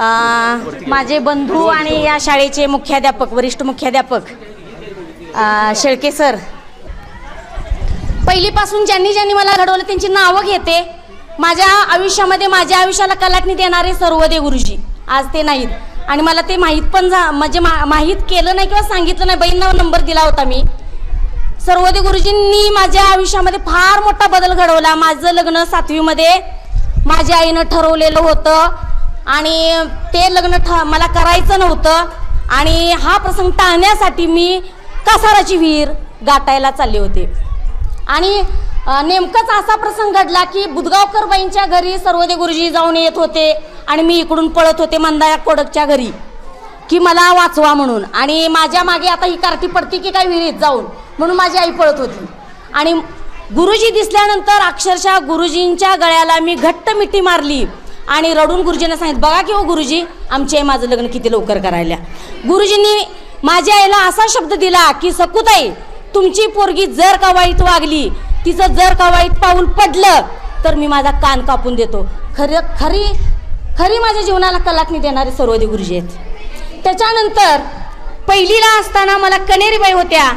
माझे बंधू आणि या शाळेचे मुख्याध्यापक वरिष्ठ मुख्याध्यापक शेळके सर. पहिलीपासून ज्यांनी ज्यांनी मला घडवलं त्यांची नावं घेते. माझ्या आयुष्यामध्ये माझ्या आयुष्याला कलाटणी देणारे सर्वदे गुरुजी. आज ते नाहीत. आणि मला ते माहीत पण झा म्हणजे मा माहीत केलं नाही किंवा सांगितलं नाही. बहीणना नंबर दिला होता मी. सर्वोदय गुरुजींनी माझ्या आयुष्यामध्ये फार मोठा बदल घडवला. माझं लग्न सातवीमध्ये माझ्या आईनं ठरवलेलं होतं. आणि ते लग्न ठ मला करायचं नव्हतं. आणि हा प्रसंग टाळण्यासाठी मी कासाराची विहीर गाठायला चालले होते. आणि नेमकंच असा प्रसंग घडला की बुधगावकर बाईंच्या घरी सर्वोदय गुरुजी जाऊन येत होते आणि मी इकडून पळत होते मंदाया कोडकच्या घरी. की मला वाचवा म्हणून. आणि माझ्या मागे आता ही कार्टी पडती की काय विहिरीत जाऊन? म्हणून माझी आई पळत होती. आणि गुरुजी दिसल्यानंतर अक्षरशः गुरुजींच्या गळ्याला मी घट्ट मिठी मारली. आणि रडून गुरुजींना सांगितलं बघा की हो गुरुजी आमची आई माझं लग्न किती लवकर करायला गुरुजींनी माझ्या आईला असा शब्द दिला की सकुताई तुमची पोरगी जर का वाईट वागली तिचं जर का वाईट पाऊल पडलं तर मी माझा कान कापून देतो. खरं खरी खरी माझ्या जीवनाला कलाटणी देणारे सर्वदेव गुरुजी आहेत. त्याच्यानंतर पहिलीला असताना मला कनेरीबाई होत्या.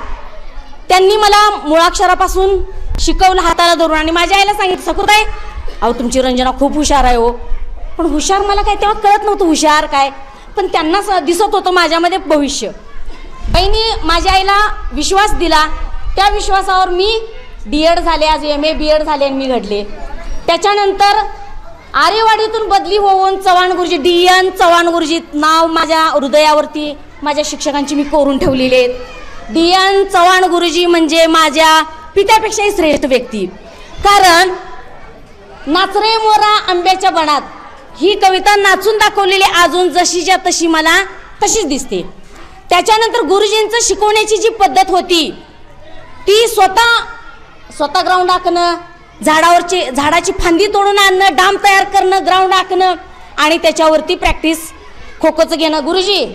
त्यांनी मला मुळाक्षरापासून शिकवलं हाताला धरून आणि माझ्या आईला सांगितलं सकुताई अहो तुमची रंजना खूप हुशार आहे हो. पण हुशार मला काय तेव्हा कळत नव्हतं हुशार काय. पण त्यांना स- दिसत होतं माझ्यामध्ये भविष्य. बाईंनी माझ्या आईला विश्वास दिला. त्या विश्वासावर मी डी एड झाले आज एम ए बी एड झाले आणि मी घडले. त्याच्यानंतर आरेवाडीतून बदली होऊन चव्हाण गुरुजी डी एन चव्हाण गुरुजी नाव माझ्या हृदयावरती माझ्या शिक्षकांची मी कोरून ठेवलेले आहेत. डी एन चव्हाण गुरुजी म्हणजे माझ्या पित्यापेक्षाही श्रेष्ठ व्यक्ती. कारण नाचरे मोरा आंब्याच्या बनात ही कविता नाचून दाखवलेली अजून जशीच्या तशी मला तशीच दिसते. त्याच्यानंतर गुरुजींचं शिकवण्याची जी पद्धत होती ती स्वतः स्वतः ग्राउंड आखणं झाडावरची झाडाची फांदी तोडून आणणं डाम तयार करणं ग्राउंड आखणं आणि त्याच्यावरती प्रॅक्टिस खो खोचं घेणं. गुरुजी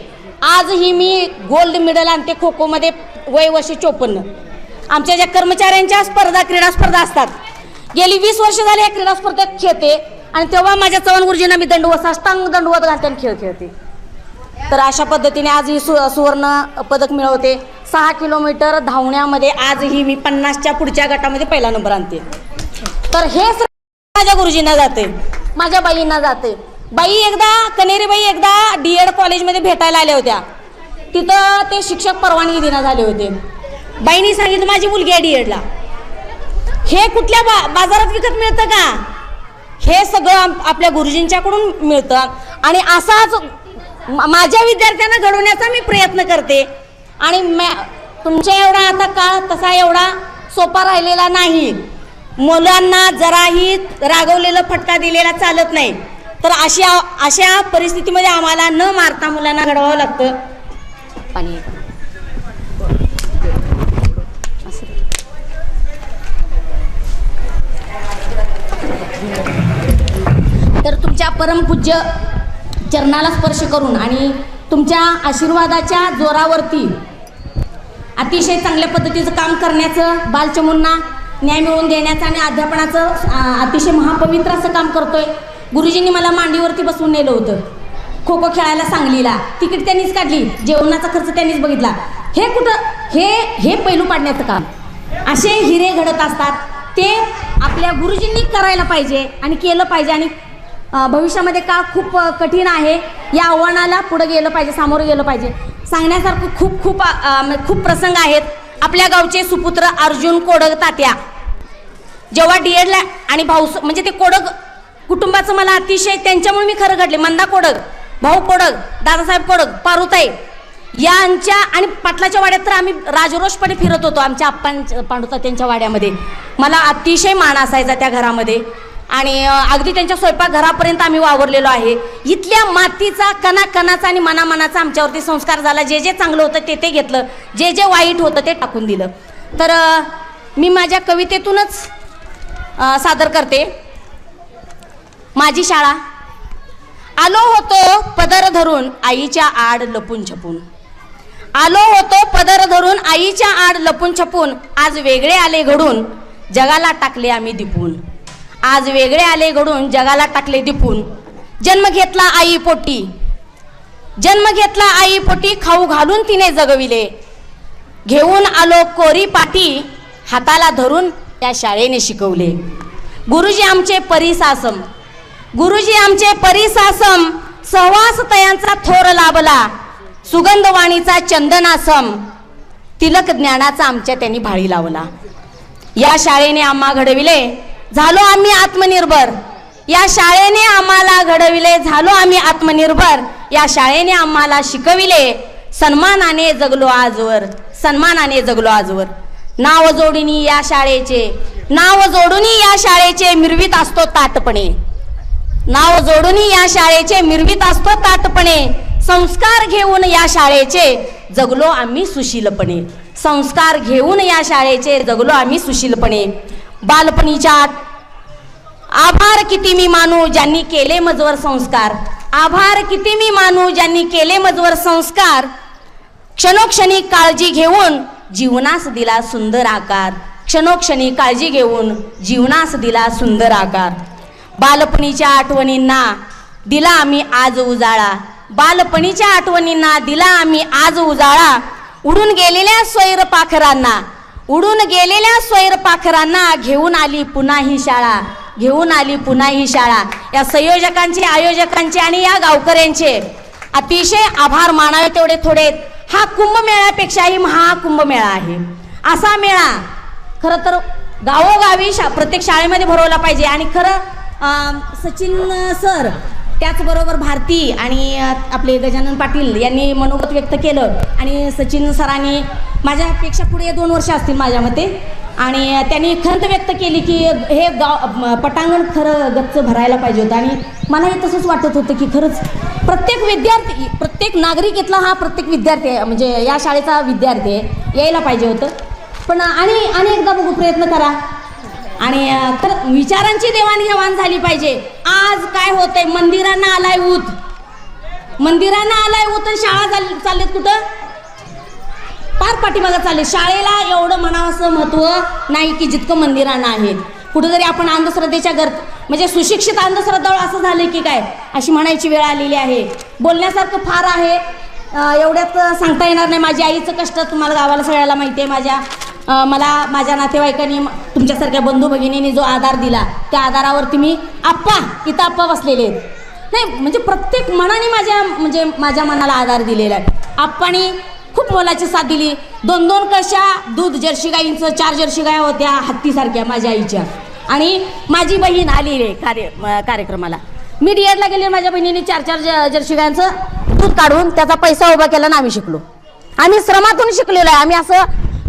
आजही मी गोल्ड मेडल आणते खो खोमध्ये वय वर्ष चोपन्न. आमच्या ज्या कर्मचाऱ्यांच्या स्पर्धा क्रीडा स्पर्धा असतात गेली वीस वर्ष झाली या क्रीडा स्पर्धेत खेळते आणि तेव्हा माझ्या चव्हाण गुरुजींना मी दंडवत साष्टांग दंडवत घालते आणि खेळ खेळते. तर अशा पद्धतीने आज ही सु सुवर्ण पदक मिळवते. सहा किलोमीटर धावण्यामध्ये आजही मी पन्नासच्या पुढच्या गटामध्ये पहिला नंबर आणते. तर हे माझ्या गुरुजींना जाते माझ्या बाईंना जाते. बाई एकदा कनेरी बाई एकदा डी एड कॉलेजमध्ये भेटायला आल्या होत्या. तिथं ते शिक्षक परवानगी देण्यात झाले होते. बाईंनी सांगितलं माझी मुलगी आहे डी एडला हे कुठल्या बा बाजारात विकत मिळतं का? हे सगळं आपल्या गुरुजींच्याकडून मिळतं. आणि असाच माझ्या विद्यार्थ्यांना घडवण्याचा मी प्रयत्न करते. आणि मॅ तुमच्या एवढा आता काळ तसा एवढा सोपा राहिलेला नाही. मुलांना जराही रागवलेलं फटका दिलेला चालत नाही. तर अशा अशा परिस्थितीमध्ये आम्हाला न मारता मुलांना घडवावं लागतं. पाणी परमपूज्य चरणाला स्पर्श करून आणि तुमच्या आशीर्वादाच्या जोरावरती अतिशय चांगल्या पद्धतीचं काम करण्याचं बालचमूंना न्याय मिळवून देण्याचं आणि अध्यापनाचं अतिशय महापवित्र असं काम करतोय. गुरुजींनी मला मांडीवरती बसवून नेलं होतं. खो खो खेळायला सांगलीला. तिकीट त्यांनीच काढली. जेवणाचा खर्च त्यांनीच बघितला. हे कुठं हे हे पैलू पाडण्याचं काम. असे हिरे घडत असतात. ते आपल्या गुरुजींनी करायला पाहिजे आणि केलं पाहिजे आणि भविष्यामध्ये का खूप कठीण आहे या आव्हानाला पुढे गेलं पाहिजे सामोरं गेलं पाहिजे. सांगण्यासारखं खूप खूप खूप प्रसंग आहेत. आपल्या गावचे सुपुत्र अर्जुन कोडग तात्या. जेव्हा डी एडला आणि भाऊ म्हणजे ते कोडग कुटुंबाचं मला अतिशय त्यांच्यामुळे मी खरं घडले. मंदा कोडग भाऊ कोडग दादासाहेब कोडग पारुताई. यांच्या आणि पाटलाच्या वाड्यात तर आम्ही राजरोषपणे फिरत होतो आमच्या आप्पांच्या पांडुतात्यांच्या वाड्यामध्ये. मला अतिशय मान असायचा त्या घरामध्ये. आणि अगदी त्यांच्या स्वयंपाक घरापर्यंत आम्ही वावरलेलो आहे. इथल्या मातीचा कणाकणाचा आणि मनामनाचा आमच्यावरती संस्कार झाला. जे जे चांगलं होतं ते ते घेतलं. जे जे वाईट होतं ते टाकून दिलं. तर मी माझ्या कवितेतूनच सादर करते. माझी शाळा. आलो होतो पदर धरून आईच्या आड लपून छपून. आलो होतो पदर धरून आईच्या आड लपून छपून. आज वेगळे आले घडून. जगाला टाकले आम्ही दिपून. आज वेगळे आले घडून जगाला टाकले दिपून. जन्म घेतला आई पोटी. जन्म घेतला आई पोटी खाऊ घालून तिने जगविले. घेऊन आलो कोरी पाटी हाताला धरून त्या शाळेने शिकवले. गुरुजी आमचे परिसासम. गुरुजी आमचे परिसासम सहवास तयांचा थोर लाभला. सुगंधवाणीचा चंदनासम. तिलक ज्ञानाचा आमच्या त्यांनी भाळी लावला. या शाळेने आम्हा घडविले. झालो आम्ही आत्मनिर्भर. या शाळेने आम्हाला घडविले झालो आम्ही आत्मनिर्भर. या शाळेने आम्हाला शिकविले सन्मानाने जगलो आजवर सन्मानाने जगलो आजवर. नाव जोडुनी या शाळेचे नाव जोडूनी या शाळेचे मिरवीत असतो ताटपणे. नाव जोडूनी या शाळेचे मिरवीत असतो ताटपणे. संस्कार घेऊन या शाळेचे जगलो आम्ही सुशीलपणे. संस्कार घेऊन या शाळेचे जगलो आम्ही सुशीलपणे. बालपणीच्या आठ- आभार किती मी मानू ज्यांनी केले मजवर संस्कार. आभार किती मी मानू ज्यांनी केले मजवर संस्कार. क्षणोक्षणी काळजी घेऊन जीवनास दिला सुंदर आकार. क्षणोक्षणी काळजी घेऊन जीवनास दिला सुंदर आकार. बालपणीच्या आठवणींना दिला आम्ही आज उजाळा. बालपणीच्या आठवणींना दिला आम्ही आज उजाळा. उडून गेलेल्या स्वैर पाखरांना उडून गेलेल्या स्वैरपाखरांना घेऊन आली पुन्हा ही शाळा घेऊन आली पुन्हा ही शाळा. या संयोजकांचे आयोजकांचे आणि या गावकऱ्यांचे अतिशय आभार मानावे तेवढे थोडे हा कुंभमेळ्यापेक्षाही महाकुंभमेळा आहे. असा मेळा खरं तर गावोगावी शा प्रत्येक शाळेमध्ये भरवला पाहिजे. आणि खरं सचिन सर त्याचबरोबर भारती आणि आपले गजानन पाटील यांनी मनोगत व्यक्त केलं. आणि सचिन सरांनी माझ्यापेक्षा पुढे दोन वर्ष असतील माझ्या मते. आणि त्यांनी खंत व्यक्त केली की हे गाव पटांगण खरं गच्च भरायला पाहिजे होतं. आणि मलाही तसंच वाटत होतं की खरंच प्रत्येक विद्यार्थी प्रत्येक नागरिक इथला हा प्रत्येक विद्यार्थी आहे. म्हणजे या शाळेचा विद्यार्थी आहे. यायला पाहिजे होतं. पण आणि आणि एकदा बघू प्रयत्न करा. आणि तर विचारांची देवाणघेवाण झाली पाहिजे. काय होतंय मंदिरांना आलाय ऊत. मंदिरांना आलाय ऊत आणि शाळा चाललेत कुठं? फार पाठीमागं चालले शाळेला एवढं म्हणावं असं महत्त्व नाही की जितकं मंदिरांना आहे. कुठंतरी आपण अंधश्रद्धेच्या गर म्हणजे सुशिक्षित अंधश्रद्धाळू असं झालं की काय? अशी म्हणायची वेळ आलेली आहे. बोलण्यासारखं फार आहे. एवढ्यात सांगता येणार नाही. माझ्या आईचं कष्ट तुम्हाला गावाला सगळ्याला माहिती आहे माझ्या मला माझ्या नातेवाईकांनी तुमच्यासारख्या बंधू भगिनींनी जो आधार दिला त्या आधारावरती मी आप्पा इथं आप्पा बसलेले आहेत. नाही म्हणजे प्रत्येक मनाने माझ्या म्हणजे माझ्या मनाला आधार दिलेला आहे. आप्पानी खूप मोलाची साथ दिली. दोन दोन कशा दूध जर्सी गाईंचं चार जर्सी गाया होत्या हत्तीसारख्या माझ्या आईच्या. आणि माझी बहीण आली रे कार्य कार्यक्रमाला. मी डीएडला गेले माझ्या बहिणीने चार चार ज- जर्सी गायांचं दूध काढून त्याचा पैसा उभा केला ना आम्ही शिकलो. आम्ही श्रमातून शिकलेलो आहे. आम्ही असं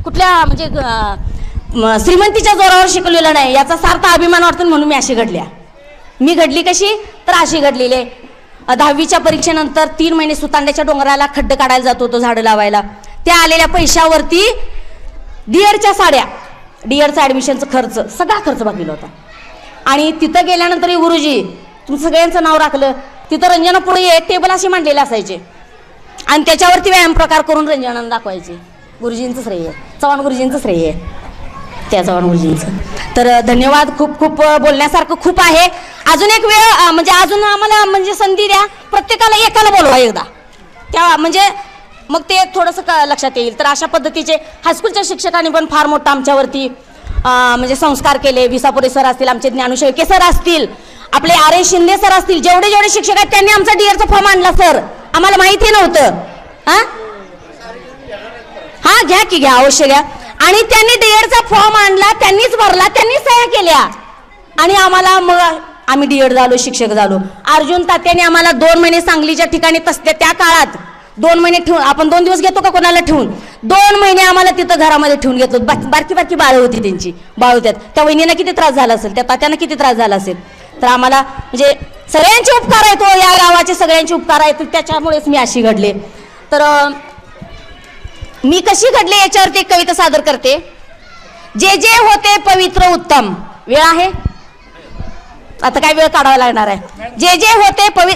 कुठल्या म्हणजे अं, श्रीमंतीच्या जोरावर शिकलेलं नाही याचा सार्थ अभिमान वाटतो म्हणून मी अशी घडल्या. मी घडली कशी? तर अशी घडलेली आहे. अ, दहावीच्या परीक्षेनंतर तीन महिने सुतांड्याच्या डोंगराला खड्ड काढायला जात होतो झाडं लावायला. त्या आलेल्या पैशावरती डिअरच्या साड्या डिअरचा ॲडमिशनचा खर्च सगळा खर्च भागलेला होता. आणि तिथं गेल्यानंतर गुरुजी तुम्ही सगळ्यांचं नाव राखलं. तिथं रंजना पुढे एक टेबल असे मांडलेले असायचे. आणि त्याच्यावरती व्यायाम प्रकार करून रंजनानं दाखवायचे. गुरुजींचं श्रेय आहे. चव्हाण गुरुजींचं श्रेय आहे. त्या चव्हाण गुरुजींचं. तर धन्यवाद खूप खूप बोलण्यासारखं खूप आहे. अजून एक वेळ म्हणजे अजून आम्हाला म्हणजे संधी द्या. प्रत्येकाला एकाला बोलवा एकदा. त्या म्हणजे मग ते थोडंसं क लक्षात येईल. तर अशा पद्धतीचे हायस्कूलच्या शिक्षकांनी पण फार मोठं आमच्यावरती म्हणजे संस्कार केले. विसापुरे सर असतील आमचे ज्ञानशेळके सर असतील आपले आर ए शिंदे सर असतील जेवढे जेवढे शिक्षक आहेत त्यांनी आमचा डीएरचा फॉर्म आणला सर आम्हाला माहिती नव्हतं. हां हा घ्या की घ्या अवश्य घ्या आणि त्यांनी डीएडचा फॉर्म आणला त्यांनीच भरला त्यांनी सह्या केल्या. आणि आम्हाला मग आम्ही डीएड झालो शिक्षक झालो. अर्जुन तात्याने आम्हाला दोन महिने सांगलीच्या ठिकाणी तसते त्या काळात दोन महिने ठेवून आपण दोन दिवस घेतो का कोणाला ठेवून? दोन महिने आम्हाला तिथं घरामध्ये ठेवून घेतो बा- बारकी बारकी बाळं होती त्यांची बाळ होत्यात. त्या वहिनीला किती त्रास झाला असेल त्या तात्यानं किती त्रास झाला असेल? तर आम्हाला म्हणजे सगळ्यांचे उपकार आहेत हो, या गावाचे सगळ्यांचे उपकार आहेत. त्याच्यामुळेच मी अशी घडले. तर मी कशी घडले याच्यावरती एक कविता सादर करते. जे जे होते पवित्र उत्तम. वेळ आहे? आता काय वेळ काढावा लागणार आहे? जे जे होते पवि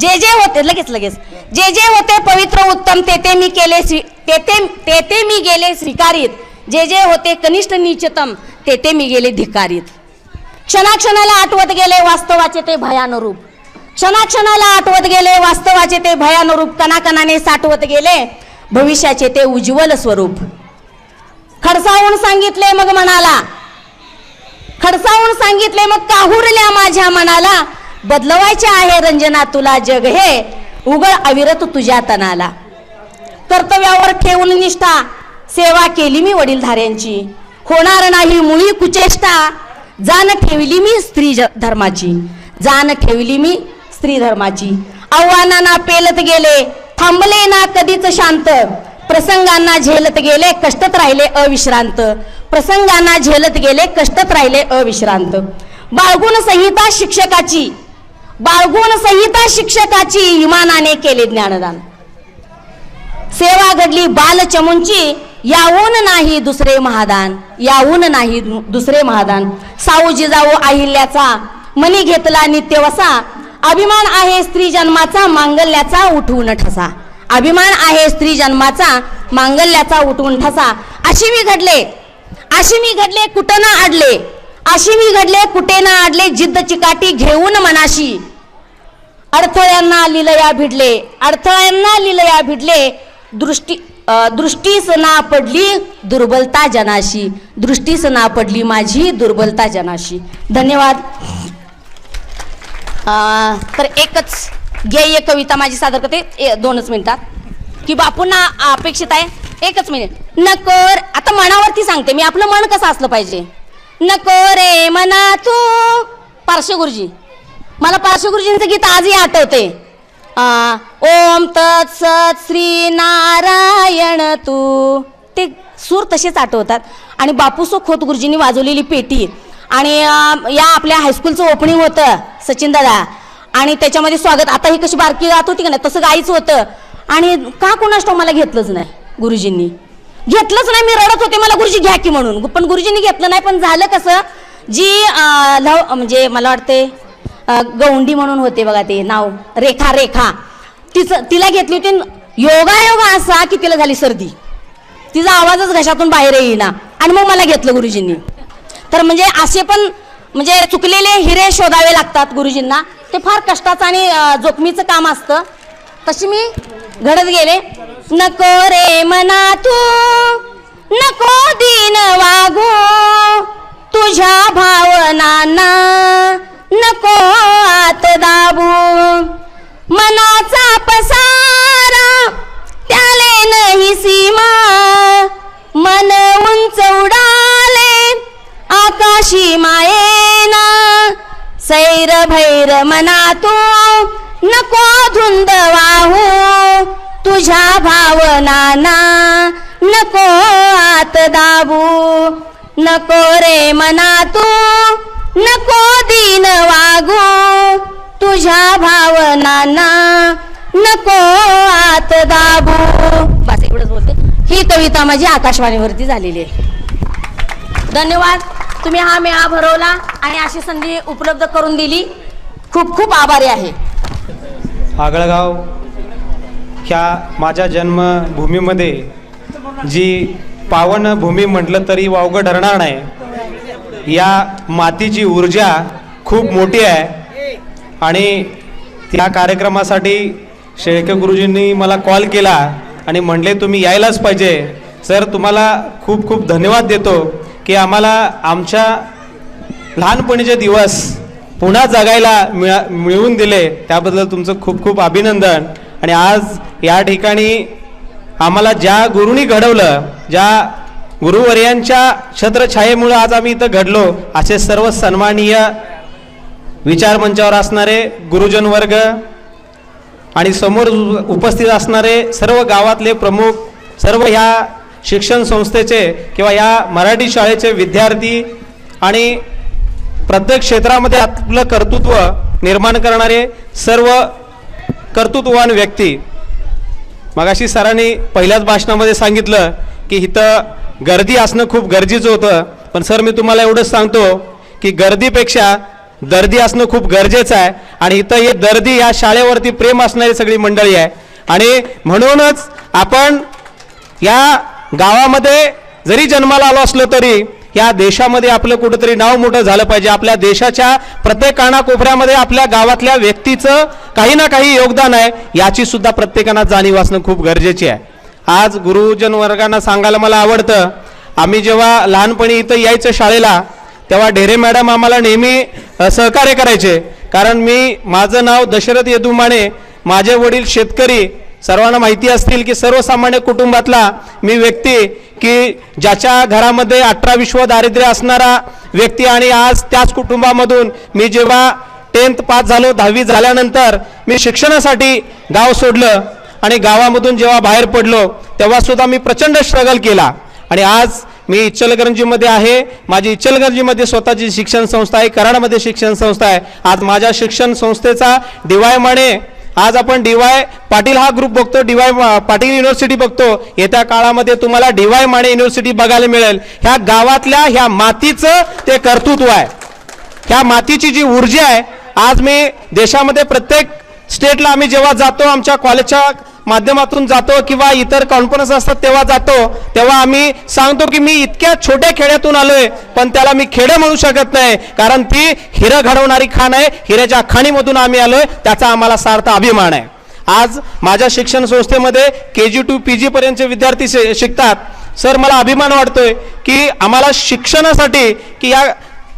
जे जे होते लगेच लगेच. जे जे होते पवित्र उत्तम तेथे मी केले स्वी तेथे तेथे मी गेले स्वीकारित. जे जे होते कनिष्ठ नीचतम तेथे मी गेले धिकारित. क्षणाक्षणाला आठवत गेले वास्तवाचे ते भयानुरूप. क्षणाक्षणाला आठवत गेले वास्तवाचे ते भयानुरूप कणाकणाने साठवत गेले. भविष्याचे ते उज्ज्वल स्वरूप. खडसावून सांगितले मग म्हणाला खडसावून सांगितले मग काहुरल्या माझ्या मनाला? बदलवायचे आहे रंजना तुला जग हे. उघड अविरत तुझ्या तनाला. कर्तव्यावर ठेवून निष्ठा. सेवा केली मी वडीलधाऱ्यांची. होणार नाही मुळी कुचेष्टा. जाण ठेवली मी स्त्री धर्माची. जाण ठेवली मी स्त्री धर्माची. आव्हानांना पेलत गेले. थांबले ना कधीच शांत. प्रसंगांना झेलत गेले कष्टत राहिले अविश्रांत. प्रसंगांना झेलत गेले कष्टत राहिले अविश्रांत. बाळगुण संहिता शिक्षकाची बाळगुण संहिता शिक्षकाची इमानाने केले ज्ञानदान. सेवा घडली बालचमूंची यावून नाही दुसरे महादान यावून नाही दुसरे महादान. साऊ जिजाऊ अहिल्याचा मनी घेतला नित्यवसा अभिमान आहे स्त्री जन्माचा मांगल्याचा उठवून ठसा. अभिमान आहे स्त्री जन्माचा मांगल्याचा उठवून ठसा. अशी मी घडले. अशी मी घडले कुठं ना अडले अशी मी घडले कुठे ना आडले जिद्द चिकाटी घेऊन मनाशी. अडथळ्यांना लिलया भिडले. अडथळ्यांना लिलया भिडले. दृष्टी दृष्टीस ना पडली दुर्बलता जनाशी. दृष्टीस ना पडली माझी दुर्बलता जनाशी. धन्यवाद. तर एकच ध्येय कविता माझी सादर करते. ए- दोनच मिनिटात. की बापूंना अपेक्षित आहे एकच मिनिट. नको आता मनावरती सांगते मी आपलं मन कसं असलं पाहिजे? नको रे मना तू पार्श्व गुरुजी मला पार्श्व गुरुजींचं गीत आजही आठवते. आ, ओम तत्सत श्री नारायण तू. ते सूर तसेच आठवतात. आणि बापूसो खोत गुरुजींनी वाजवलेली पेटी. आणि या आपल्या हायस्कूलचं ओपनिंग होतं सचिन दादा. आणि त्याच्यामध्ये स्वागत. आता ही कशी बारकी गात होती का नाही तसं गायचं होतं. आणि का कोणास मला घेतलंच नाही गुरुजींनी. घेतलंच नाही मी रडत होते. मला गुरुजी घ्या की म्हणून. पण गुरुजींनी घेतलं नाही पण झालं कसं जी लव म्हणजे मला वाटते गौंडी म्हणून होते बघा ते नाव रेखा रेखा. तिचं तिला घेतली होती योगायोगा असा की तिला झाली सर्दी. तिचा आवाजच घशातून बाहेर येईना. आणि मग मला घेतलं गुरुजींनी. तर म्हणजे असे पण म्हणजे चुकलेले हिरे शोधावे लागतात गुरुजींना. ते फार कष्टाचं आणि जोखमीचं काम असतं. तशी मी घडत गेले. नको रे मना तू नको दिन वागू. तुझ्या भावनांना नको आत दाबू. मनाचा पसार अशी मायेन सैर भैर मना तू नको धुंद वाहू. तुझ्या भावनाना नको आत दाबू. नको रे मना तू नको दिन वागू. तुझ्या भावनांना नको आत दाबू. बस एवढंच बोलते. ही कविता माझी आकाशवाणीवरती झालेली आहे. धन्यवाद. तुम्ही हा मेळा भरवला आणि अशी संधी उपलब्ध करून दिली. खूप खूप आभारी आहे. आगळगाव ह्या माझ्या जन्मभूमीमध्ये जी पावन भूमी म्हटलं तरी वावगं ठरणार नाही. या मातीची ऊर्जा खूप मोठी आहे. आणि त्या कार्यक्रमासाठी शेळके गुरुजींनी मला कॉल केला आणि म्हणले तुम्ही यायलाच पाहिजे. सर तुम्हाला खूप खूप धन्यवाद देतो. की आम्हाला आमच्या लहानपणीचे दिवस पुन्हा जगायला मिळा मिळवून दिले त्याबद्दल तुमचं खूप खूप अभिनंदन. आणि आज या ठिकाणी आम्हाला ज्या गुरुनी घडवलं ज्या गुरुवर्यांच्या छत्रछायेमुळे आज आम्ही इथं घडलो असे सर्व सन्माननीय विचारमंचावर असणारे गुरुजन वर्ग आणि समोर उपस्थित असणारे सर्व गावातले प्रमुख सर्व ह्या शिक्षण संस्थेचे किंवा या मराठी शाळेचे विद्यार्थी आणि प्रत्येक क्षेत्रामध्ये आपलं कर्तृत्व निर्माण करणारे सर्व कर्तृत्ववान व्यक्ती. मगाशी सरांनी पहिल्याच भाषणामध्ये सांगितलं की इथं गर्दी असणं खूप गरजेचं होतं. पण सर मी तुम्हाला एवढंच सांगतो की गर्दीपेक्षा दर्दी असणं खूप गरजेचं आहे आणि इथं हे दर्दी या शाळेवरती प्रेम असणारी सगळी मंडळी आहे. आणि म्हणूनच आपण या गावामध्ये जरी जन्माला आलो असलो तरी या देशामध्ये आपलं कुठंतरी नाव मोठं झालं पाहिजे. आपल्या देशाच्या प्रत्येक कानाकोपऱ्यामध्ये आपल्या गावातल्या व्यक्तीचं काही ना काही योगदान आहे. याची सुद्धा प्रत्येकांना जाणीव असणं खूप गरजेची आहे. आज गुरुजन वर्गांना सांगायला मला आवडतं आम्ही जेव्हा लहानपणी इथं यायचं शाळेला तेव्हा ढेरे मॅडम आम्हाला नेहमी सहकार्य करायचे. कारण मी माझं नाव दशरथ यदू माने माझे वडील शेतकरी सर्वांना माहिती असतील की सर्वसामान्य कुटुंबातला मी व्यक्ती की ज्याच्या घरामध्ये अठरा विश्व दारिद्र्य असणारा व्यक्ती आणि आज त्याच कुटुंबामधून मी जेव्हा टेन्थ पास झालो दहावी झाल्यानंतर मी शिक्षणासाठी गाव सोडलं आणि गावामधून जेव्हा बाहेर पडलो तेव्हासुद्धा मी प्रचंड स्ट्रगल केला. आणि आज मी इचलकरंजीमध्ये आहे. माझी इचलकरंजीमध्ये स्वतःची शिक्षण संस्था आहे कराडमध्ये शिक्षण संस्था आहे. आज माझ्या शिक्षण संस्थेचा डीवाय माने आज आपण डीवाय पाटील हा ग्रुप बघतो डीवाय पाटील युनिव्हर्सिटी बघतो. येत्या काळामध्ये तुम्हाला डीवाय माने युनिव्हर्सिटी बघायला मिळेल. ह्या गावातल्या ह्या मातीचं ते कर्तृत्व आहे. ह्या मातीची जी ऊर्जा आहे आज मी देशामध्ये प्रत्येक स्टेटला आम्ही जेव्हा जातो आमच्या कॉलेजच्या माध्यमातून जातो किंवा इतर कॉन्फरन्स असतात तेव्हा जातो. तेव्हा आम्ही सांगतो की मी इतक्या छोट्या खेड्यातून आलोय पण त्याला मी खेडं म्हणू शकत नाही. कारण ती हिरं घडवणारी खाण आहे हिऱ्याच्या खाणीमधून आम्ही आलोय त्याचा आम्हाला सार्थ अभिमान आहे. आज माझ्या शिक्षण संस्थेमध्ये के जी टू पी जीपर्यंतचे विद्यार्थी शिकतात. सर मला अभिमान वाटतोय की आम्हाला शिक्षणासाठी की या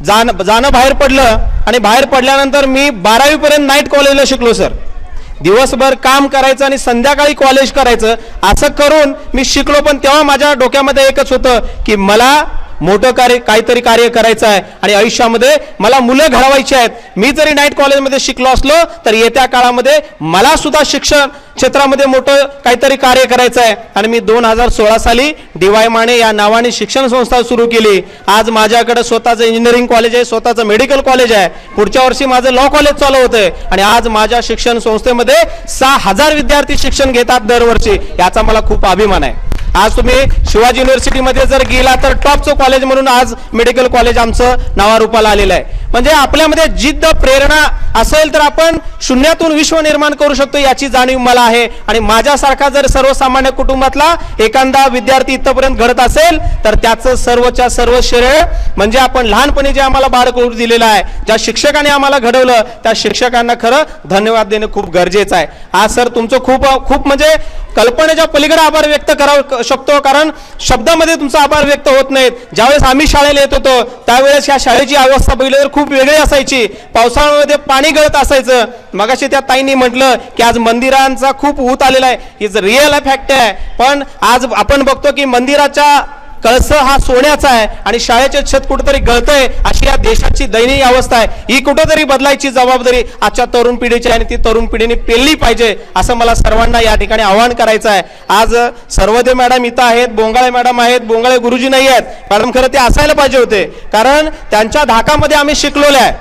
जाण जाणं बाहेर पडलं आणि बाहेर पडल्यानंतर मी बारावीपर्यंत नाईट कॉलेजला शिकलो सर. दिवसभर काम करायचं आणि संध्याकाळी कॉलेज करायचं असं करून मी शिकलो. पण तेव्हा माझ्या डोक्यामध्ये एकच होतं की मला मोठं कार्य काहीतरी कार्य करायचं आहे. आणि आयुष्यामध्ये मला मुलं घडवायची आहेत. मी जरी नाईट कॉलेजमध्ये शिकलो असलो तर येत्या काळामध्ये मला सुद्धा शिक्षण क्षेत्रामध्ये मोठं काहीतरी कार्य करायचं आहे. आणि मी दोन हजार सोळा साली डीवाय माने या नावाने शिक्षण संस्था सुरू केली. आज माझ्याकडे स्वतःचं इंजिनिअरिंग कॉलेज आहे स्वतःचं मेडिकल कॉलेज आहे. पुढच्या वर्षी माझं लॉ कॉलेज चालू होतंय. आणि आज माझ्या शिक्षण संस्थेमध्ये सहा हजार विद्यार्थी शिक्षण घेतात दरवर्षी. याचा मला खूप अभिमान आहे. आज तुम्ही शिवाजी युनिव्हर्सिटीमध्ये जर गेला तर टॉपचं कॉलेज म्हणून आज मेडिकल कॉलेज आमचं नावारूपाला आलेलं आहे. म्हणजे आपल्यामध्ये जिद्द प्रेरणा असेल तर आपण शून्यातून विश्व निर्माण करू शकतो याची जाणीव मला आहे. आणि माझ्यासारखा जर सर्वसामान्य कुटुंबातला एखादा विद्यार्थी इथपर्यंत घडत असेल तर त्याचं सर्वच्या सर्व श्रेय म्हणजे आपण लहानपणी जे आम्हाला बाळ करू दिलेलं आहे ज्या शिक्षकाने आम्हाला घडवलं त्या शिक्षकांना खरं धन्यवाद देणं खूप गरजेचं आहे. आज सर तुमचं खूप खूप म्हणजे कल्पनेच्या पलीकडे आभार व्यक्त करावं शकतो कारण शब्दामध्ये तुमचा आभार व्यक्त होत नाहीत. ज्यावेळेस आम्ही शाळेला येत होतो त्यावेळेस या शाळेची अवस्था पहिली तर खूप वेगळी असायची. पावसाळ्यामध्ये पाणी गळत असायचं. मगाशी त्या ताईंनी म्हटलं की आज मंदिरांचा खूप ऊत आलेला आहे. ही रिअल फॅक्ट आहे. पण आज आपण बघतो की मंदिराच्या कळस हा सोन्याचा आहे आणि शाळेचे छत कुठेतरी गळतंय अशी या देशाची दयनीय अवस्था आहे. ही कुठेतरी बदलायची जबाबदारी आजच्या तरुण पिढीची आहे आणि ती तरुण पिढीने पेलली पाहिजे असं मला सर्वांना या ठिकाणी आवाहन करायचं आहे. आज सर्वदे मॅडम इथं आहेत बोंगाळे मॅडम आहेत बोंगाळे गुरुजी नाही आहेत. मॅडम खरं ते असायला पाहिजे होते. कारण त्यांच्या धाकामध्ये आम्ही शिकलोले आहे.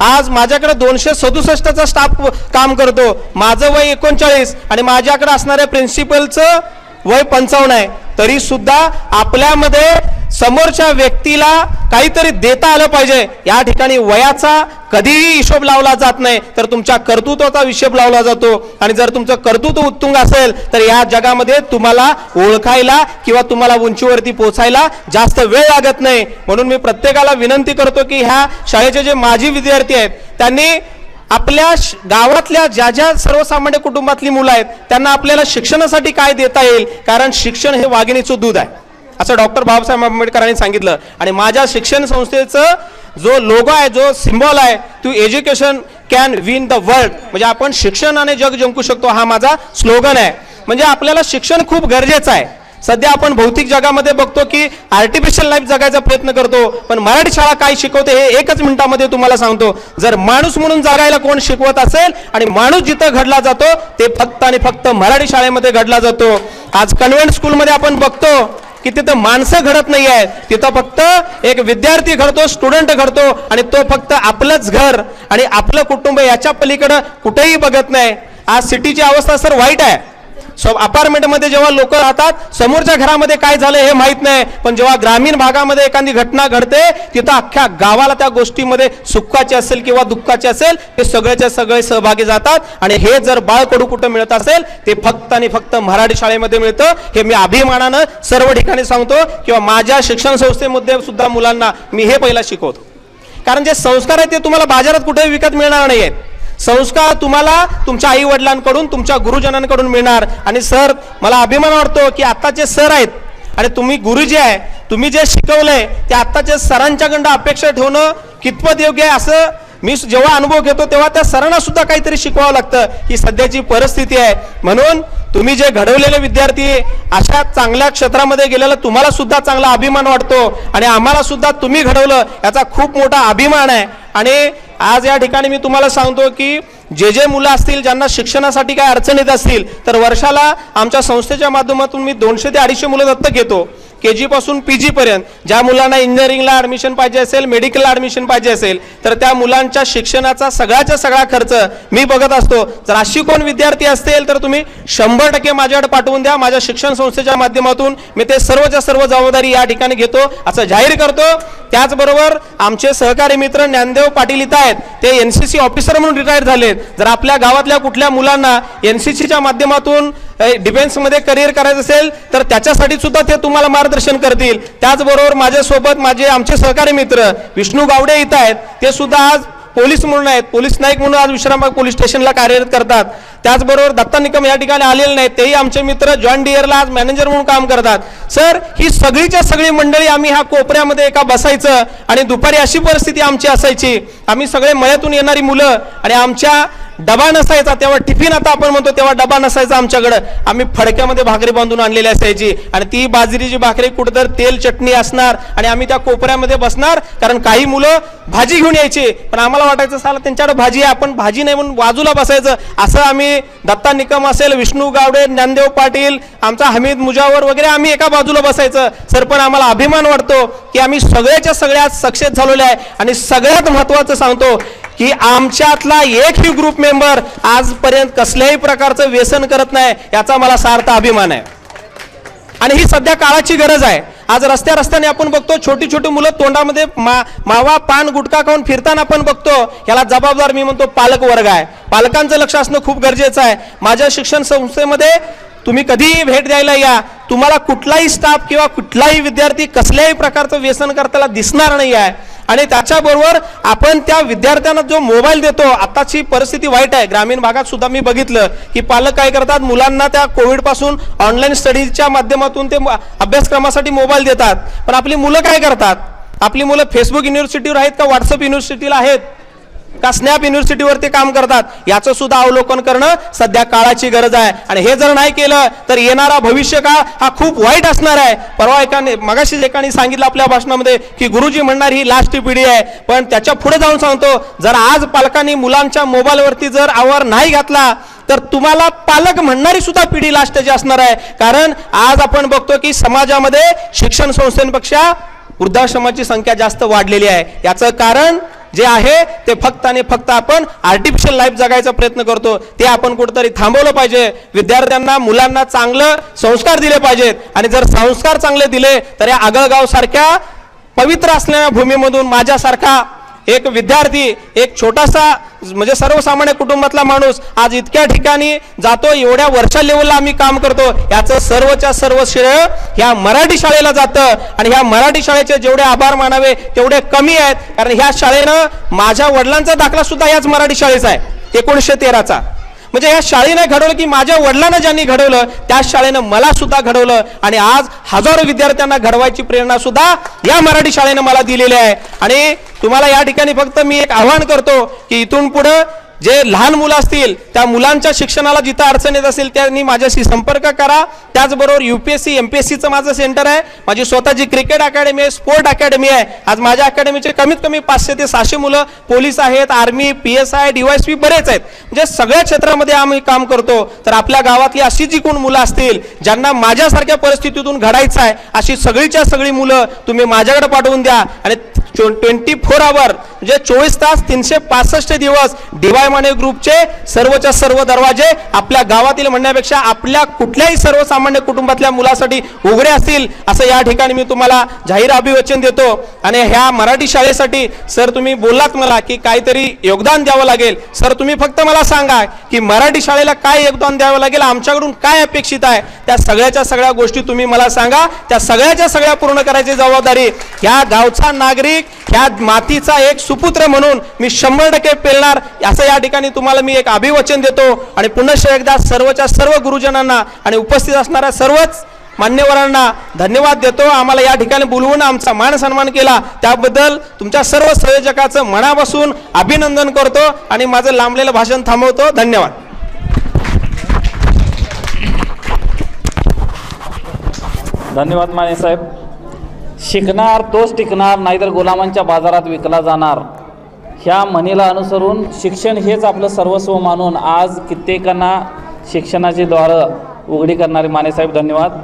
आज माझ्याकडे दोनशे सदुसष्टचा स्टाफ काम करतो. माझं वय एकोणचाळीस आणि माझ्याकडे असणाऱ्या प्रिन्सिपलचं वय पंचावन्न आहे. तरी सुद्धा आपल्यामध्ये समोरच्या व्यक्तीला काहीतरी देता आलं पाहिजे. या ठिकाणी वयाचा कधीही हिशोब लावला जात नाही. तर तुमच्या कर्तृत्वाचा हिशोब लावला जातो. आणि जर तुमचं कर्तृत्व उत्तुंग असेल तर या जगामध्ये तुम्हाला ओळखायला किंवा तुम्हाला उंचीवरती पोचायला जास्त वेळ लागत नाही. म्हणून मी प्रत्येकाला विनंती करतो की ह्या शाळेचे जे माजी विद्यार्थी आहेत त्यांनी आपल्या श- गावातल्या ज्या ज्या सर्वसामान्य कुटुंबातली मुलं आहेत त्यांना आपल्याला शिक्षणासाठी काय देता येईल? कारण शिक्षण हे वाघिणीचं दूध आहे. असं डॉक्टर बाबासाहेब आंबेडकरांनी सांगितलं. आणि माझ्या शिक्षण संस्थेचं जो लोगो आहे जो सिम्बॉल आहे to education can win the world म्हणजे आपण शिक्षणाने जग जिंकू शकतो हा माझा स्लोगन आहे. म्हणजे आपल्याला शिक्षण खूप गरजेचं आहे. सध्या आपण भौतिक जगामध्ये बघतो की आर्टिफिशियल लाईफ जगायचा प्रयत्न करतो पण मराठी शाळा काय शिकवते हे एकच मिनिटामध्ये तुम्हाला सांगतो. जर माणूस म्हणून जगायला कोण शिकवत असेल आणि माणूस जिथं घडला जातो ते फक्त आणि फक्त मराठी शाळेमध्ये घडला जातो. आज कन्व्हेंट स्कूलमध्ये आपण बघतो की तिथं माणसं घडत नाही आहेत तिथं फक्त एक विद्यार्थी घडतो स्टुडंट घडतो आणि तो फक्त आपलंच घर आणि आपलं कुटुंब याच्या पलीकडं कुठेही बघत नाही. आज सिटीची अवस्था सर वाईट आहे. अपार्टमेंटमध्ये जेव्हा लोक राहतात समोरच्या घरामध्ये काय झालं हे माहीत नाही पण जेव्हा ग्रामीण भागामध्ये एखादी घटना घडते तिथं अख्ख्या गावाला त्या गोष्टीमध्ये सुखाची असेल किंवा दुःखाची असेल ते सगळेच्या सगळे सहभागी जातात. आणि हे जर बाळकडू कुठं मिळत असेल ते फक्त आणि फक्त मराठी शाळेमध्ये मिळतं. हे मी अभिमानानं सर्व ठिकाणी सांगतो किंवा माझ्या शिक्षण संस्थेमध्ये सुद्धा मुलांना मी हे पहिला शिकवतो. कारण जे संस्कार आहेत ते तुम्हाला बाजारात कुठेही विकत मिळणार नाही आहेत संस्कार तुम्हाला तुमच्या आई वडिलांकडून तुमच्या गुरुजनांकडून मिळणार. आणि सर मला अभिमान वाटतो की आत्ताचे सर आहेत. आणि तुम्ही गुरुजी आहे. तुम्ही जे शिकवलंय ते आत्ताच्या सरांच्याकडं अपेक्षा ठेवणं कितपत योग्य आहे असं मी जेव्हा अनुभव घेतो तेव्हा त्या सरांना सुद्धा काहीतरी शिकवावं लागतं. ही सध्याची परिस्थिती आहे. म्हणून तुम्ही जे घडवलेले विद्यार्थी अशा चांगल्या क्षेत्रामध्ये गेलेला तुम्हाला सुद्धा चांगला अभिमान वाटतो. आणि आम्हाला सुद्धा तुम्ही घडवलं याचा खूप मोठा अभिमान आहे. आणि आज या ठिकाणी मी तुम्हाला सांगतो की जे जे मुलं असतील ज्यांना शिक्षणासाठी काय अडचण येत असतील तर वर्षाला आमच्या संस्थेच्या माध्यमातून मी दोनशे ते अडीचशे मुलं दत्तक घेतो. के जी पासून पी जी पर्यंत ज्या मुलांना इंजिनिअरिंगला ऍडमिशन पाहिजे असेल मेडिकलला ऍडमिशन पाहिजे असेल तर त्या मुलांच्या शिक्षणाचा सगळ्याचा सगळा खर्च मी बघत असतो. जर अशी कोण विद्यार्थी असतील तर तुम्ही शंभर टक्के माझ्याकडे पाठवून द्या. माझ्या शिक्षण संस्थेच्या माध्यमातून मी ते सर्वच्या सर्व जबाबदारी या ठिकाणी घेतो असं जाहीर करतो. त्याचबरोबर आमचे सहकारी मित्र ज्ञानदेव पाटील इथं आहेत. ते एन सी सी ऑफिसर म्हणून रिटायर झालेत. जर आपल्या गावातल्या कुठल्या मुलांना एन सी सीच्या माध्यमातून डिफेन्समध्ये करिअर करायचं असेल तर त्याच्यासाठी सुद्धा ते तुम्हाला मार्गदर्शन करतील. त्याचबरोबर माझ्यासोबत माझे आमचे सहकारी मित्र विष्णू गावडे इथं आहेत. ते सुद्धा आज पोलीस म्हणून आहेत. पोलीस नाईक म्हणून आज विश्रामबाग पोलीस स्टेशनला कार्यरत करतात. त्याचबरोबर दत्ता निकम या ठिकाणी आलेले नाहीत. तेही आमचे मित्र जॉन डिअरला आज मॅनेजर म्हणून काम करतात. सर ही सगळीच्या सगळी मंडळी आम्ही ह्या कोपऱ्यामध्ये एका बसायचं आणि दुपारी अशी परिस्थिती आमची असायची. आम्ही सगळे मळ्यातून येणारी मुलं आणि आमच्या डबा नसायचा तेव्हा टिफिन आता आपण म्हणतो तेव्हा डबा नसायचा आमच्याकडं. आम्ही फडक्यामध्ये भाकरी बांधून आणलेली असायची. आणि ती बाजरीची भाकरी कुठंतर तेल चटणी असणार आणि आम्ही त्या कोपऱ्यामध्ये बसणार कारण काही मुलं भाजी घेऊन यायची. पण आम्हाला वाटायचं साला त्यांच्याकडे भाजी आहे आपण भाजी नाही म्हणून बाजूला बसायचं. असं आम्ही दत्ता निकम असेल विष्णू गावडे ज्ञानदेव पाटील आमचा हमीद मुजावर वगैरे आम्ही एका बाजूला बसायचं. सर पण आम्हाला अभिमान वाटतो की आम्ही सगळ्याच्या सगळ्यात सक्सेस झालेले आहे. आणि सगळ्यात महत्वाचं सांगतो की आमच्यातला एकही ग्रुप मेंबर आजपर्यंत कसल्याही प्रकारचं व्यसन करत नाही याचा मला सार्थ अभिमान आहे. आणि ही सध्या काळाची गरज आहे. आज रस्त्या रस्त्याने आपण बघतो छोटी छोटी मुलं तोंडामध्ये मा मावा पान गुटखा खाऊन फिरताना आपण बघतो याला जबाबदार मी म्हणतो पालक वर्ग आहे. पालकांचं लक्ष असणं खूप गरजेचं आहे. माझ्या शिक्षण संस्थेमध्ये तुम्ही कधीही भेट द्यायला या. तुम्हाला कुठलाही स्टाफ किंवा कुठलाही विद्यार्थी कसल्याही प्रकारचं व्यसन करताना दिसणार नाही आहे. आणि त्याच्याबरोबर आपण त्या विद्यार्थ्यांना जो मोबाईल देतो आताची परिस्थिती वाईट आहे. ग्रामीण भागात सुद्धा मी बघितलं की पालक काय करतात मुलांना त्या कोविडपासून ऑनलाईन स्टडीच्या माध्यमातून ते अभ्यासक्रमासाठी मोबाईल देतात. पण आपली मुलं काय करतात? आपली मुलं फेसबुक युनिव्हर्सिटीवर आहेत का व्हॉट्सअप युनिव्हर्सिटीला आहेत? का स्नॅप युनिव्हर्सिटीवरती काम करतात? याचं सुद्धा अवलोकन करणं सध्या काळाची गरज आहे. आणि हे जर नाही केलं तर येणारा भविष्य काळ हा खूप वाईट असणार आहे. परवा एकाने मगाशी एकाने सांगितलं आपल्या भाषणामध्ये की गुरुजी म्हणणार ही लास्ट पिढी आहे. पण त्याच्या पुढे जाऊन सांगतो जर आज पालकांनी मुलांच्या मोबाईलवरती जर आवर नाही घातला तर तुम्हाला पालक म्हणणारी सुद्धा पिढी लास्टची असणार आहे. कारण आज आपण बघतो की समाजामध्ये शिक्षण संस्थांपेक्षा वृद्धाश्रमाची संख्या जास्त वाढलेली आहे. याचं कारण जे आहे ते फक्त आणि फक्त आपण आर्टिफिशियल लाईफ जगायचा प्रयत्न करतो. ते आपण कुठंतरी थांबवलं पाहिजे. विद्यार्थ्यांना मुलांना चांगलं संस्कार दिले पाहिजेत. आणि जर संस्कार चांगले दिले तर या आगळगावसारख्या पवित्र असलेल्या भूमीमधून माझ्यासारखा एक विद्यार्थी एक छोटासा म्हणजे सर्वसामान्य कुटुंबातला माणूस आज इतक्या ठिकाणी जातो एवढ्या वरच्या लेवलला आम्ही काम करतो याचं सर्वच्या सर्व श्रेय ह्या मराठी शाळेला जातं. आणि ह्या मराठी शाळेचे जेवढे आभार मानावे तेवढे कमी आहेत. कारण ह्या शाळेनं माझ्या वडिलांचा दाखला सुद्धा याच मराठी शाळेचा आहे एकोणीसशे तेराचा. म्हणजे या शाळेनं घडवलं की माझ्या वडिलांना ज्यांनी घडवलं त्या शाळेनं मला सुद्धा घडवलं. आणि आज हजारो विद्यार्थ्यांना घडवायची प्रेरणा सुद्धा या मराठी शाळेनं मला दिलेली आहे. आणि तुम्हाला या ठिकाणी फक्त मी एक आव्हान करतो की इथून पुढं जे लहान मुलं असतील त्या मुलांच्या शिक्षणाला जिथं अडचण येत असेल त्यांनी माझ्याशी संपर्क करा. त्याचबरोबर U P S C M P S सीचं माझं सेंटर आहे. माझी स्वतःची क्रिकेट अकॅडमी आहे स्पोर्ट अकॅडमी आहे. आज माझ्या अकॅडमीचे कमीत कमी पाचशे ते सहाशे मुलं पोलीस आहेत army P S I DYSP बरेच आहेत. म्हणजे सगळ्या क्षेत्रामध्ये आम्ही काम करतो. तर आपल्या गावातली अशी जी कोण मुलं असतील ज्यांना माझ्यासारख्या परिस्थितीतून घडायचं आहे अशी सगळीच्या सगळी मुलं तुम्ही माझ्याकडे पाठवून द्या. आणि ट्वेंटी फोर आवर म्हणजे चोवीस तास तीनशे पासष्ट दिवस डीवाय माने ग्रुपचे सर्वच्या सर्व दरवाजे आपल्या गावातील म्हणण्यापेक्षा आपल्या कुठल्याही सर्वसामान्य कुटुंबातल्या मुलासाठी उघडे असतील असं या ठिकाणी मी तुम्हाला जाहीर अभिवचन देतो. आणि ह्या मराठी शाळेसाठी सर तुम्ही बोललात मला की काहीतरी योगदान द्यावं लागेल. सर तुम्ही फक्त मला सांगा की मराठी शाळेला काय योगदान द्यावं लागेल आमच्याकडून काय अपेक्षित आहे? त्या सगळ्याच्या सगळ्या गोष्टी तुम्ही मला सांगा. त्या सगळ्याच्या सगळ्या पूर्ण करायची जबाबदारी ह्या गावचा नागरिक ह्या मातीचा एक सुपुत्र म्हणून मी शंभर टक्के पेलणार असं या या ठिकाणी तुम्हाला मी एक अभिवचन देतो आणि पुनश्च एकदा सर्वच्या सर्व गुरुजनांना आणि उपस्थित असणाऱ्या सर्वच मान्यवरांना धन्यवाद देतो. आम्हाला या ठिकाणी बोलवून आमचा मान सन्मान केला. त्याबद्दल तुमच्या सर्व संयोजकाचं मनापासून अभिनंदन करतो आणि माझं लांबलेलं भाषण थांबवतो. धन्यवाद. धन्यवाद माने साहेब. शिकणार तोच टिकणार नाहीतर गुलामांच्या बाजारात विकला जाणार. ह्या म्हणीला अनुसरून शिक्षण हेच आपलं सर्वस्व मानून आज कित्येकांना शिक्षणाची द्वारं उघडी करणारे मानेसाहेब धन्यवाद.